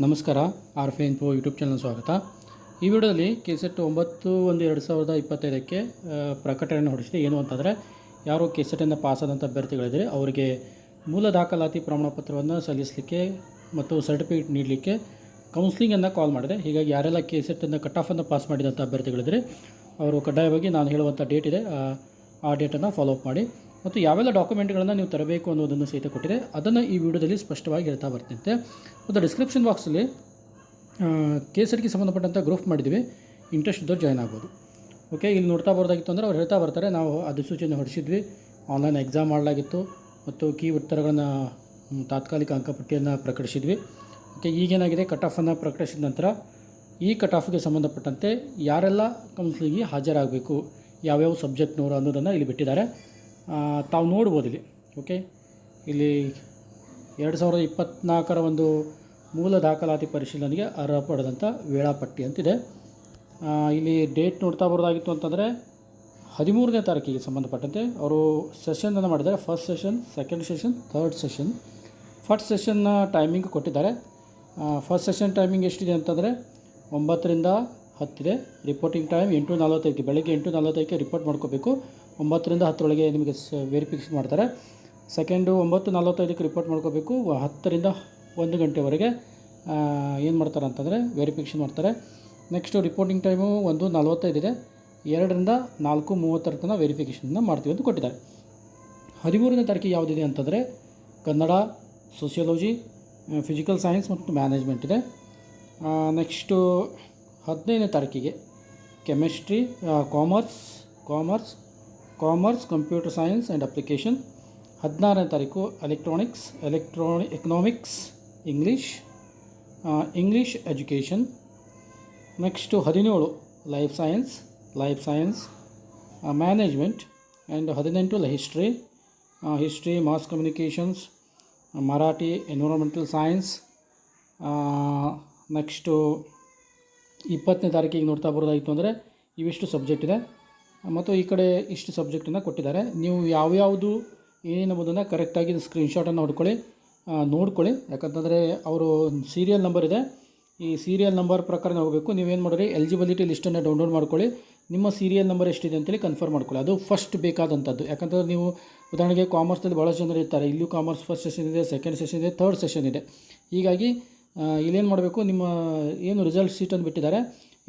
ನಮಸ್ಕಾರ ಆರ್ ಫೆ info YouTube channel ಸ್ವಾಗತ. ಈ ವಿಡಿಯೋದಲ್ಲಿ ಕೆ ಸೆಟ್ ಒಂಬತ್ತು ಒಂದು ಎರಡು ಸಾವಿರದ ಇಪ್ಪತ್ತೈದಕ್ಕೆ ಪ್ರಕಟಣೆ ಹೊರಡಿಸಿದೆ. ಏನು ಅಂತಂದರೆ ಯಾರು ಕೆ ಸೆಟನ್ನು ಪಾಸಾದಂಥ ಅಭ್ಯರ್ಥಿಗಳಿದ್ದರೆ ಅವರಿಗೆ ಮೂಲ ದಾಖಲಾತಿ ಪ್ರಮಾಣಪತ್ರವನ್ನು ಸಲ್ಲಿಸಲಿಕ್ಕೆ ಮತ್ತು ಸರ್ಟಿಫಿಕೇಟ್ ನೀಡಲಿಕ್ಕೆ ಕೌನ್ಸಿಲಿಂಗನ್ನು ಕಾಲ್ ಮಾಡಿದೆ. ಹೀಗಾಗಿ ಯಾರೆಲ್ಲ ಕೆ ಸೆಟ್ಟನ್ನು ಕಟ್ ಆಫನ್ನು ಪಾಸ್ ಮಾಡಿದಂಥ ಅಭ್ಯರ್ಥಿಗಳಿದ್ರೆ ಅವರು ಕಡ್ಡಾಯವಾಗಿ ನಾನು ಹೇಳುವಂಥ ಡೇಟ್ ಇದೆ ಆ, ಡೇಟನ್ನು ಫಾಲೋ ಅಪ್ ಮಾಡಿ. ಮತ್ತು ಯಾವೆಲ್ಲ ಡಾಕ್ಯುಮೆಂಟ್ಗಳನ್ನು ನೀವು ತರಬೇಕು ಅನ್ನೋದನ್ನು ಸಹಿತ ಕೊಟ್ಟಿದೆ. ಅದನ್ನು ಈ ವಿಡಿಯೋದಲ್ಲಿ ಸ್ಪಷ್ಟವಾಗಿ ಹೇಳ್ತಾ ಬರ್ತಂತೆ ಮತ್ತು ಡಿಸ್ಕ್ರಿಪ್ಷನ್ ಬಾಕ್ಸಲ್ಲಿ ಕೇಸರಿಗೆ ಸಂಬಂಧಪಟ್ಟಂಥ ಗ್ರೂಪ್ ಮಾಡಿದ್ದೀವಿ. ಇಂಟ್ರೆಸ್ಟ್ ಇದ್ದವ್ರು ಜಾಯ್ನ್ ಆಗ್ಬೋದು. ಓಕೆ ಇಲ್ಲಿ ನೋಡ್ತಾ ಬರೋದಾಗಿತ್ತು ಅಂದರೆ ಅವ್ರು ಹೇಳ್ತಾ ಬರ್ತಾರೆ, ನಾವು ಅಧಿಸೂಚನೆ ಹೊರಡಿಸಿದ್ವಿ. ಆನ್ಲೈನ್ ಎಕ್ಸಾಮ್ ಮಾಡಲಾಗಿತ್ತು. ಮತ್ತು ಕೀ ಉತ್ತರಗಳನ್ನು ತಾತ್ಕಾಲಿಕ ಅಂಕಪಟ್ಟಿಯನ್ನು ಪ್ರಕಟಿಸಿದ್ವಿ. ಓಕೆ ಈಗೇನಾಗಿದೆ? ಕಟ್ ಆಫನ್ನು ಪ್ರಕಟಿಸಿದ ನಂತರ ಈ ಕಟ್ ಆಫ್ಗೆ ಸಂಬಂಧಪಟ್ಟಂತೆ ಯಾರೆಲ್ಲ ಕೌನ್ಸಿಲಿಂಗ್ಗೆ ಹಾಜರಾಗಬೇಕು, ಯಾವ್ಯಾವ ಸಬ್ಜೆಕ್ಟ್ನವರು ಅನ್ನೋದನ್ನು ಇಲ್ಲಿ ಬಿಟ್ಟಿದ್ದಾರೆ. ತಾವು ನೋಡ್ಬೋದು ಇಲ್ಲಿ ಓಕೆ ಇಲ್ಲಿ ಎರಡು ಸಾವಿರದ ಇಪ್ಪತ್ತ್ನಾಲ್ಕರ ಒಂದು ಮೂಲ ದಾಖಲಾತಿ ಪರಿಶೀಲನೆಗೆ ಅರ್ಹ ಪಡೆದಂಥ ವೇಳಾಪಟ್ಟಿ ಅಂತಿದೆ. ಇಲ್ಲಿ ಡೇಟ್ ನೋಡ್ತಾ ಬರೋದಾಗಿತ್ತು ಅಂತಂದರೆ ಹದಿಮೂರನೇ ತಾರೀಕಿಗೆ ಸಂಬಂಧಪಟ್ಟಂತೆ ಅವರು ಸೆಷನನ್ನು ಮಾಡಿದ್ದಾರೆ. First session second session third session first ಸೆಷನ್ನ timing ಕೊಟ್ಟಿದ್ದಾರೆ. ಫಸ್ಟ್ ಸೆಷನ್ ಟೈಮಿಂಗ್ ಎಷ್ಟಿದೆ ಅಂತಂದರೆ ಒಂಬತ್ತರಿಂದ ಹತ್ತಿದೆ. ರಿಪೋರ್ಟಿಂಗ್ ಟೈಮ್ ಎಂಟು ನಲವತ್ತೈದಕ್ಕೆ, ಬೆಳಗ್ಗೆ ಎಂಟು ನಲವತ್ತೈದಕ್ಕೆ ರಿಪೋರ್ಟ್ ಮಾಡ್ಕೋಬೇಕು. ಒಂಬತ್ತರಿಂದ ಹತ್ತರೊಳಗೆ ನಿಮಗೆ ಸ ವೆರಿಫಿಕೇಷನ್ ಮಾಡ್ತಾರೆ. ಸೆಕೆಂಡು ಒಂಬತ್ತು ನಲ್ವತ್ತೈದಕ್ಕೆ ರಿಪೋರ್ಟ್ ಮಾಡ್ಕೋಬೇಕು. ಹತ್ತರಿಂದ ಒಂದು ಗಂಟೆವರೆಗೆ ಏನು ಮಾಡ್ತಾರೆ ಅಂತಂದರೆ ವೆರಿಫಿಕೇಷನ್ ಮಾಡ್ತಾರೆ. ನೆಕ್ಸ್ಟು ರಿಪೋರ್ಟಿಂಗ್ ಟೈಮು ಒಂದು ನಲವತ್ತೈದಿದೆ. ಎರಡರಿಂದ ನಾಲ್ಕು ಮೂವತ್ತರ ತನಕ ವೆರಿಫಿಕೇಷನ್ನ ಮಾಡ್ತೀವಿ ಅಂತ ಕೊಟ್ಟಿದ್ದಾರೆ. ಹದಿಮೂರನೇ ತಾರೀಕಿಗೆ ಯಾವುದಿದೆ ಅಂತಂದರೆ ಕನ್ನಡ ಸೋಷಿಯಾಲಜಿ ಫಿಸಿಕಲ್ ಸೈನ್ಸ್ ಮತ್ತು ಮ್ಯಾನೇಜ್ಮೆಂಟ್ ಇದೆ. ನೆಕ್ಸ್ಟು ಹದಿನೈದನೇ ತಾರೀಕಿಗೆ chemistry commerce commerce commerce, computer science and application. ಹದಿನಾರನೇ ತಾರೀಕು electronics ಎಲೆಕ್ಟ್ರಾನಿ economics English English education next ಹದಿನೇಳು life science life science management and ಹದಿನೆಂಟು history history mass communications Marathi environmental science next ಇಪ್ಪತ್ತನೇ ತಾರೀಕಿಗೆ ನೋಡ್ತಾ ಬರೋದಾಯಿತು ಅಂದರೆ ಇವಿಷ್ಟು ಸಬ್ಜೆಕ್ಟ್ ಇದೆ. ಮತ್ತು ಈ ಕಡೆ ಇಷ್ಟು ಸಬ್ಜೆಕ್ಟನ್ನು ಕೊಟ್ಟಿದ್ದಾರೆ. ನೀವು ಯಾವ್ಯಾವುದು ಏನೇನೆಂಬುದನ್ನು ಕರೆಕ್ಟಾಗಿ ಸ್ಕ್ರೀನ್ಶಾಟನ್ನು ಹೊಡ್ಕೊಳ್ಳಿ ನೋಡ್ಕೊಳ್ಳಿ. ಯಾಕಂತಂದರೆ ಅವರು ಸೀರಿಯಲ್ ನಂಬರ್ ಇದೆ. ಈ ಸೀರಿಯಲ್ ನಂಬರ್ ಪ್ರಕಾರ ಹೋಗಬೇಕು. ನೀವೇನು ಮಾಡಿರಿ ಎಲಿಜಿಬಿಲಿಟಿ ಲಿಸ್ಟನ್ನು ಡೌನ್ಲೋಡ್ ಮಾಡ್ಕೊಳ್ಳಿ. ನಿಮ್ಮ ಸೀರಿಯಲ್ ನಂಬರ್ ಎಷ್ಟಿದೆ ಅಂತೇಳಿ ಕನ್ಫರ್ಮ್ ಮಾಡ್ಕೊಳ್ಳಿ. ಅದು ಫಸ್ಟ್ ಬೇಕಾದಂಥದ್ದು ಯಾಕಂತಂದ್ರೆ ನೀವು ಉದಾಹರಣೆಗೆ ಕಾಮರ್ಸಲ್ಲಿ ಭಾಳಷ್ಟು ಜನರು ಇರ್ತಾರೆ. ಇಲ್ಲೂ ಕಾಮರ್ಸ್ ಫಸ್ಟ್ ಸೆಷನ್ ಇದೆ ಸೆಕೆಂಡ್ ಸೆಷನ್ ಇದೆ ಥರ್ಡ್ ಸೆಷನ್ ಇದೆ. ಹೀಗಾಗಿ ಇಲ್ಲೇನು ಮಾಡಬೇಕು, ನಿಮ್ಮ ಏನು ರಿಸಲ್ಟ್ ಶೀಟನ್ನು ಬಿಟ್ಟಿದ್ದಾರೆ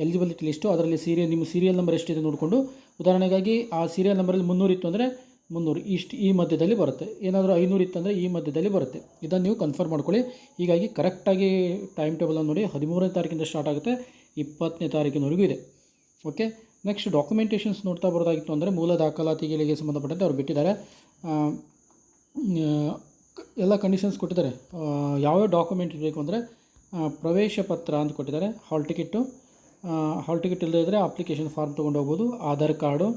ಎಲಿಜಿಬಿಲಿಟಿ ಲಿಸ್ಟು ಅದರಲ್ಲಿ ಸೀರಿಯಲ್ ನಿಮ್ಮ ಸೀರಿಯಲ್ ನಂಬರ್ ಎಷ್ಟಿದೆ ನೋಡಿಕೊಂಡು ಉದಾಹರಣೆಗಾಗಿ ಆ ಸೀರಿಯಲ್ ನಂಬರಲ್ಲಿ ಮುನ್ನೂರು ಇತ್ತು ಅಂದರೆ ಮುನ್ನೂರು. ಇಷ್ಟು ಈ ಮಧ್ಯದಲ್ಲಿ ಬರುತ್ತೆ. ಏನಾದರೂ ಐನೂರು ಇತ್ತಂದರೆ ಈ ಮಧ್ಯದಲ್ಲಿ ಬರುತ್ತೆ. ಇದನ್ನು ನೀವು ಕನ್ಫರ್ಮ್ ಮಾಡ್ಕೊಳ್ಳಿ. ಹೀಗಾಗಿ ಕರೆಕ್ಟಾಗಿ ಟೈಮ್ ಟೇಬಲನ್ನು ನೋಡಿ. ಹದಿಮೂರನೇ ತಾರೀಕಿಂದ ಸ್ಟಾರ್ಟ್ ಆಗುತ್ತೆ. ಇಪ್ಪತ್ತನೇ ತಾರೀಕಿನವರೆಗೂ ಇದೆ. ಓಕೆ ನೆಕ್ಸ್ಟ್ ಡಾಕ್ಯುಮೆಂಟೇಷನ್ಸ್ ನೋಡ್ತಾ ಬರೋದಾಗಿತ್ತು ಅಂದರೆ ಮೂಲ ದಾಖಲಾತಿಗಳಿಗೆ ಸಂಬಂಧಪಟ್ಟಂತೆ ಅವ್ರು ಬಿಟ್ಟಿದ್ದಾರೆ. ಎಲ್ಲ ಕಂಡೀಷನ್ಸ್ ಕೊಟ್ಟಿದ್ದಾರೆ. ಯಾವ್ಯಾವ ಡಾಕ್ಯುಮೆಂಟ್ ಇರಬೇಕು ಅಂದರೆ ಪ್ರವೇಶ ಪತ್ರ ಅಂತ ಕೊಟ್ಟಿದ್ದಾರೆ. ಹಾಲ್ ಟಿಕೆಟು ಹಾಲ್ ಟಿಕೆಟ್ ಇಲ್ಲದೇ ಇದ್ದರೆ ಅಪ್ಲಿಕೇಶನ್ ಫಾರ್ಮ್ ತೊಗೊಂಡು ಹೋಗ್ಬೋದು, ಆಧಾರ್ ಕಾರ್ಡು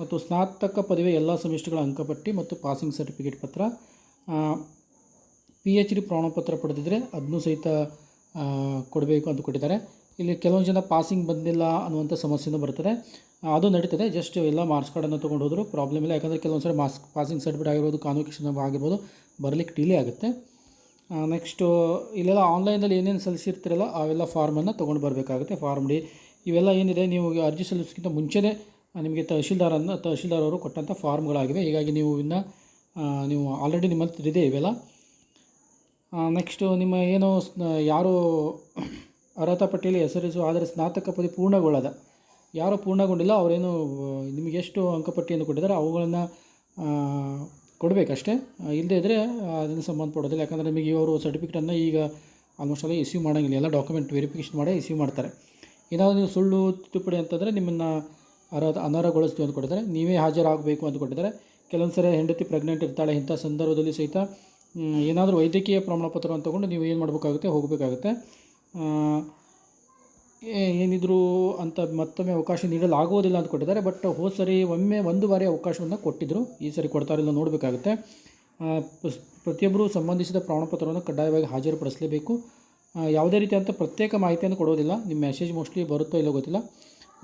ಮತ್ತು ಸ್ನಾತಕ ಪದವಿ ಎಲ್ಲ ಸೆಮಿಸ್ಟರ್ಗಳ ಅಂಕಪಟ್ಟಿ ಮತ್ತು ಪಾಸಿಂಗ್ ಸರ್ಟಿಫಿಕೇಟ್ ಪತ್ರ. ಪಿ ಎಚ್ ಡಿ ಪ್ರಮಾಣಪತ್ರ ಪಡೆದಿದ್ದರೆ ಅದನ್ನೂ ಸಹಿತ ಕೊಡಬೇಕು ಅಂತ ಕೊಟ್ಟಿದ್ದಾರೆ. ಇಲ್ಲಿ ಕೆಲವೊಂದು ಜನ ಪಾಸಿಂಗ್ ಬಂದಿಲ್ಲ ಅನ್ನುವಂಥ ಸಮಸ್ಯೆನೂ ಬರ್ತದೆ. ಅದು ನಡೀತದೆ, ಜಸ್ಟ್ ಎಲ್ಲ ಮಾರ್ಕ್ಸ್ ಕಾರ್ಡನ್ನು ತೊಗೊಂಡು ಹೋದರೂ, ಪ್ರಾಬ್ಲಮ್ ಇಲ್ಲ. ಯಾಕಂದರೆ ಕೆಲವೊಂದು ಸರಿ ಮಾರ್ಕ್ಸ್ ಪಾಸಿಂಗ್ ಸರ್ಟಿಫಿಕೇಟ್ ಆಗಿರ್ಬೋದು, ಕಾನ್ವೊಕೇಶನ್ ಆಗಿರ್ಬೋದು, ಬರಲಿಕ್ಕೆ ಡಿಲೇ ಆಗುತ್ತೆ. ನೆಕ್ಸ್ಟು ಇಲ್ಲೆಲ್ಲ ಆನ್ಲೈನಲ್ಲಿ ಏನೇನು ಸಲ್ಲಿಸಿರ್ತೀರಲ್ಲ, ಅವೆಲ್ಲ ಫಾರ್ಮನ್ನು ತೊಗೊಂಡು ಬರಬೇಕಾಗುತ್ತೆ ಫಾರ್ಮ್ ಡಿ. ಇವೆಲ್ಲ ಏನಿದೆ, ನೀವು ಅರ್ಜಿ ಸಲ್ಲಿಸೋಕ್ಕಿಂತ ಮುಂಚೆನೇ ನಿಮಗೆ ತಹಶೀಲ್ದಾರನ್ನು, ತಹಶೀಲ್ದಾರ್ ಅವರು ಕೊಟ್ಟಂಥ ಫಾರ್ಮ್ಗಳಾಗಿವೆ ಹೀಗಾಗಿ ನೀವು ಇನ್ನು ನೀವು ಆಲ್ರೆಡಿ ನಿಮ್ಮ ಹತ್ರ ಇದೆ ಇವೆಲ್ಲ. ನೆಕ್ಸ್ಟು ನಿಮ್ಮ ಏನು ಯಾರು ಅರ್ಹತಾ ಪಟ್ಟಿಯಲ್ಲಿ ಹೆಸರಿಸು, ಆದರೆ ಸ್ನಾತಕ ಪದವಿ ಪೂರ್ಣಗೊಳ್ಳದ. ಯಾರು ಪೂರ್ಣಗೊಂಡಿಲ್ಲ, ಅವರೇನು, ನಿಮಗೆ ಎಷ್ಟು ಅಂಕಪಟ್ಟಿಯನ್ನು ಕೊಟ್ಟಿದ್ದಾರೆ, ಅವುಗಳನ್ನು ಕೊಡಬೇಕಷ್ಟೇ. ಇಲ್ಲದೇ ಇದ್ದರೆ ಅದನ್ನು ಸಂಬಂಧಪಡೋದಿಲ್ಲ. ಯಾಕಂದರೆ ನಿಮಗೆ ಇವರು ಸರ್ಟಿಫಿಕೇಟನ್ನು ಈಗ ಆಲ್ಮೋಸ್ಟ್ ಎಲ್ಲ ಇಸ್ಯೂ ಮಾಡೋಂಗಿಲ್ಲ. ಎಲ್ಲ ಡಾಕ್ಯುಮೆಂಟ್ ವೆರಿಫಿಕೇಷನ್ ಮಾಡೇ ಇಸ್ಯೂ ಮಾಡ್ತಾರೆ. ಏನಾದರೂ ನೀವು ಸುಳ್ಳು ತಿದ್ದುಪಡಿ ಅಂತಂದರೆ ನಿಮ್ಮನ್ನು ಅರ್ಹ ಅನರ್ಹಗೊಳಿಸ್ತೀವಿ ಅಂತ ಕೊಟ್ಟಿದ್ದಾರೆ. ನೀವೇ ಹಾಜರಾಗಬೇಕು ಅಂತ ಕೊಟ್ಟಿದ್ದಾರೆ. ಕೆಲವೊಂದು ಸರಿ ಹೆಂಡತಿ ಪ್ರೆಗ್ನೆಂಟ್ ಇರ್ತಾಳೆ, ಇಂಥ ಸಂದರ್ಭದಲ್ಲಿ ಸಹಿತ ಏನಾದರೂ ವೈದ್ಯಕೀಯ ಪ್ರಮಾಣಪತ್ರವನ್ನು ತೊಗೊಂಡು ನೀವು ಏನು ಮಾಡಬೇಕಾಗುತ್ತೆ, ಹೋಗಬೇಕಾಗುತ್ತೆ. ಏನಿದ್ರು ಅಂತ ಮತ್ತೊಮ್ಮೆ ಅವಕಾಶ ನೀಡಲಾಗುವುದಿಲ್ಲ ಅಂತ ಕೊಟ್ಟಿದ್ದಾರೆ. ಬಟ್ ಹೋದ ಸರಿ, ಒಮ್ಮೆ ಒಂದು ಬಾರಿ ಅವಕಾಶವನ್ನು ಕೊಟ್ಟಿದ್ದರು ಈ ಸರಿ ಕೊಡ್ತಾರಿಲ್ಲ ನೋಡಬೇಕಾಗುತ್ತೆ. ಪ್ರತಿಯೊಬ್ಬರೂ ಸಂಬಂಧಿಸಿದ ಪ್ರಮಾಣಪತ್ರವನ್ನು ಕಡ್ಡಾಯವಾಗಿ ಹಾಜರುಪಡಿಸಲೇಬೇಕು. ಯಾವುದೇ ರೀತಿಯಾದಂಥ ಪ್ರತ್ಯೇಕ ಮಾಹಿತಿಯನ್ನು ಕೊಡೋದಿಲ್ಲ. ನಿಮ್ಮ ಮೆಸೇಜ್ ಮೋಸ್ಟ್ಲಿ ಬರುತ್ತೋ ಇಲ್ಲೋ ಗೊತ್ತಿಲ್ಲ.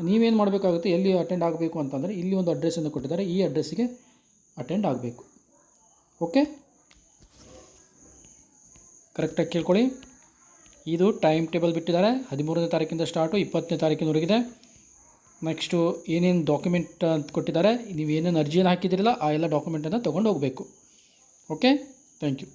ನೀವೇನು ಮಾಡಬೇಕಾಗುತ್ತೆ, ಎಲ್ಲಿ ಅಟೆಂಡ್ ಆಗಬೇಕು ಅಂತಂದರೆ ಇಲ್ಲಿ ಒಂದು ಅಡ್ರೆಸ್ಸನ್ನು ಕೊಟ್ಟಿದ್ದಾರೆ. ಈ ಅಡ್ರೆಸ್ಸಿಗೆ ಅಟೆಂಡ್ ಆಗಬೇಕು. ಓಕೆ ಕರೆಕ್ಟಾಗಿ ಕೇಳ್ಕೊಳ್ಳಿ. ಇದು ಟೈಮ್ ಟೇಬಲ್ ಬಿಟ್ಟಿದ್ದಾರೆ. ಹದಿಮೂರನೇ ತಾರೀಕಿಂದ ಸ್ಟಾರ್ಟು ಇಪ್ಪತ್ತನೇ ತಾರೀಕಿನವರೆಗಿದೆ. ನೆಕ್ಸ್ಟು ಏನೇನು ಡಾಕ್ಯುಮೆಂಟ್ ಅಂತ ಕೊಟ್ಟಿದ್ದಾರೆ, ನೀವು ಏನೇನು ಅರ್ಜಿಯನ್ನು ಹಾಕಿದ್ದೀರಲ್ಲ, ಆ ಎಲ್ಲ ಡಾಕ್ಯುಮೆಂಟನ್ನು ತೊಗೊಂಡು ಹೋಗಬೇಕು. Okay thank you